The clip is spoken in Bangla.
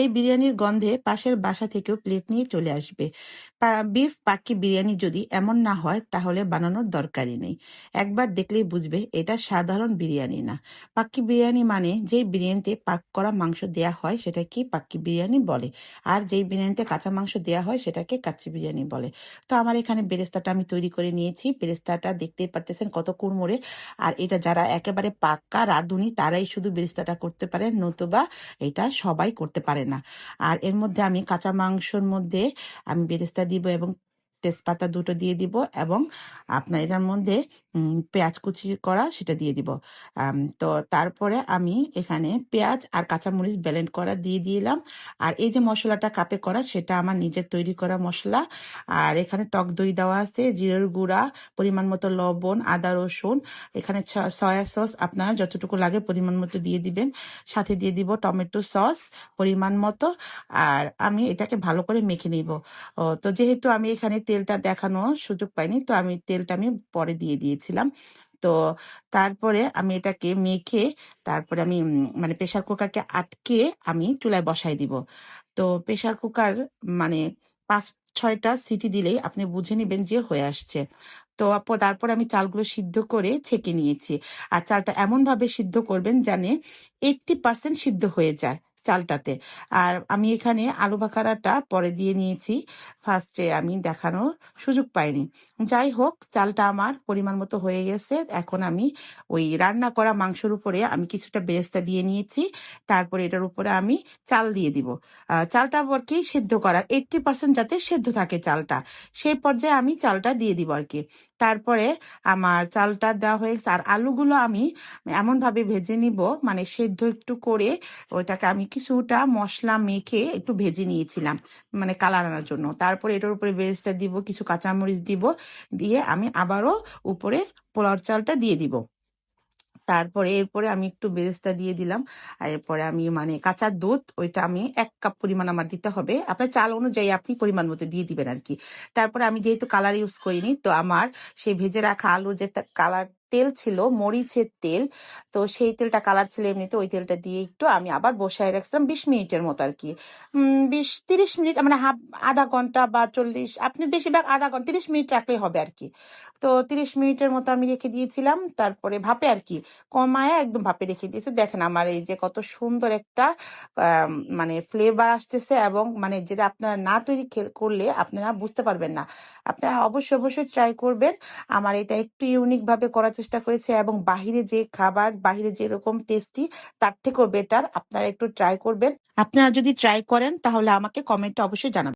এই বিরিয়ানির গন্ধে পাশের বাসা থেকেও প্লেট নিয়ে চলে আসবে। বিফ পাক্কি বিরিয়ানি যদি এমন না হয়, তাহলে বানানোর দরকারই নেই। একবার দেখলেই বুঝবে এটা সাধারণ বিরিয়ানি না। পাক্কি বিরিয়ানি মানে যেই বিরিয়ানিতে পাক করা মাংস দেয়া হয় সেটাকে পাক্কি বিরিয়ানি বলে। আর যেই বিরিয়ানিতে কাঁচা মাংস দেয়া হয়, সেটাকে কাচ্চি বিরিয়ানি বলে। তো আমার এখানে বেরেস্তাটা আমি তৈরি করে নিয়েছি। বেরেস্তাটা দেখতেই পারতেছেন কত কুড়মোড়ে। আর এটা যারা একেবারে পাক্কা রাঁধুনি, তারাই শুধু বেরেস্তাটা করতে পারে নতুবা এটা সবাই করতে পারে না। আর এর মধ্যে আমি কাঁচা মাংসর মধ্যে আমি বেরেস্তা দিব এবং তেজপাতা দুটো দিয়ে দিব এবং আপনার এটার মধ্যে পেঁয়াজ কুচি করা সেটা দিয়ে দিব। তো তারপরে আমি এখানে পেঁয়াজ আর কাঁচামরিচ ব্লেন্ড করা দিয়ে দিলাম। আর এই যে মশলাটা কাপে করা সেটা আমার নিজের তৈরি করা মশলা। আর এখানে টক দই দেওয়া আছে, জিরের গুঁড়া, পরিমাণ মতো লবণ, আদা, রসুন। এখানে সয়া সস আপনার যতটুকু লাগে পরিমাণ মতো দিয়ে দিবেন। সাথে দিয়ে দিব টমেটো সস পরিমাণ মতো। আর আমি এটাকে ভালো করে মেখে নিব। তো যেহেতু আমি এখানে তেলটা দেখানো সুযোগ পাইনি। তো আমি তেলটা আমি পরে দিয়ে দিয়েছিলাম। তো তারপরে আমি এটাকে মেখে তারপরে আমি মানে প্রেসার কুকারকে আটকে আমি চুলায় বসাই দিব। তো প্রেসার কুকার মানে পাঁচ, ছয়টা সিটি দিলেই আপনি বুঝে নেবেন যে হয়ে আসছে। তো তারপর আমি চালগুলো সিদ্ধ করে ছেঁকে নিয়েছি। আর চালটা এমন ভাবে সিদ্ধ করবেন জানে এইটটি পার্সেন্ট সিদ্ধ হয়ে যায়। চালটাতে। আর আমি এখানে আলু বাখারাটা পরে দিয়ে নিয়েছি। ফার্স্টে আমি দেখানোর সুযোগ পাইনি। যাই হোক, চালটা আমার পরিমাণ মতো হয়ে গেছে। এখন আমি ওই রান্না করা মাংসের উপরে আমি কিছুটা বেরেস্তা দিয়ে নিয়েছি। তারপরে এটার উপরে আমি চাল দিয়ে দিব। চালটা আবার কি সেদ্ধ করা এইটটি পার্সেন্ট যাতে সেদ্ধ থাকে চালটা। সেই পর্যায়ে আমি চালটা দিয়ে দিব আর কি। তারপরে আমার চালটা দেওয়া হয়ে গেছে। আর আলুগুলো আমি এমনভাবে ভেজে নিব মানে সেদ্ধ একটু করে ওইটাকে আমি কিছুটা মশলা মেখে একটু ভেজে নিয়েছিলাম মানে কালার আনার জন্য। তারপরে এটার উপরে বেরেস্তা দিব, কিছু কাঁচামরিচ দিব, দিয়ে আমি আবারও উপরে পোলাও চালটা দিয়ে দিব। তারপরে এরপরে আমি একটু বেরেস্তা দিয়ে দিলাম, আর এরপরে আমি মানে কাঁচা দুধ, ওইটা আমি এক কাপ পরিমাণ আমার দিতে হবে। আপনার চাল অনুযায়ী আপনি পরিমাণ মতো দিয়ে দিবেন আর কি তারপরে আমি যেহেতু কালার ইউজ করিনি, তো আমার সেই ভেজে রাখা আলুর যে কালার তেল ছিল, মরিচের তেল। তো সেই তেলটা কালার ছিল এমনিতে, ওই তেলটা দিয়ে একটু আমি আবার বসায় রাখছিলাম বিশ মিনিটের মতো আর কি। বিশ, তিরিশ মিনিট মানে হাফ, আধা ঘণ্টা বা চল্লিশ, আপনি বেশিরভাগ আধা ঘণ্টা, তিরিশ মিনিট রাখলেই হবে আর কি। তো তিরিশ মিনিটের মতো আমি রেখে দিয়েছিলাম, তারপরে ভাপে আর কি, কমায় একদম ভাপে রেখে দিয়েছে। দেখেন আমার এই যে কত সুন্দর একটা মানে ফ্লেভার আসতেছে এবং মানে যেটা আপনারা না তৈরি করলে আপনারা বুঝতে পারবেন না। আপনারা অবশ্যই অবশ্যই ট্রাই করবেন। আমার এটা একটু ইউনিক ভাবে চেষ্টা করেছে এবং বাহিরে যে খাবার, বাহিরে যেরকম টেস্টি তার থেকেও বেটার আপনারা একটু ট্রাই করবেন। আপনারা যদি ট্রাই করেন, তাহলে আমাকে কমেন্টে অবশ্যই জানাবেন।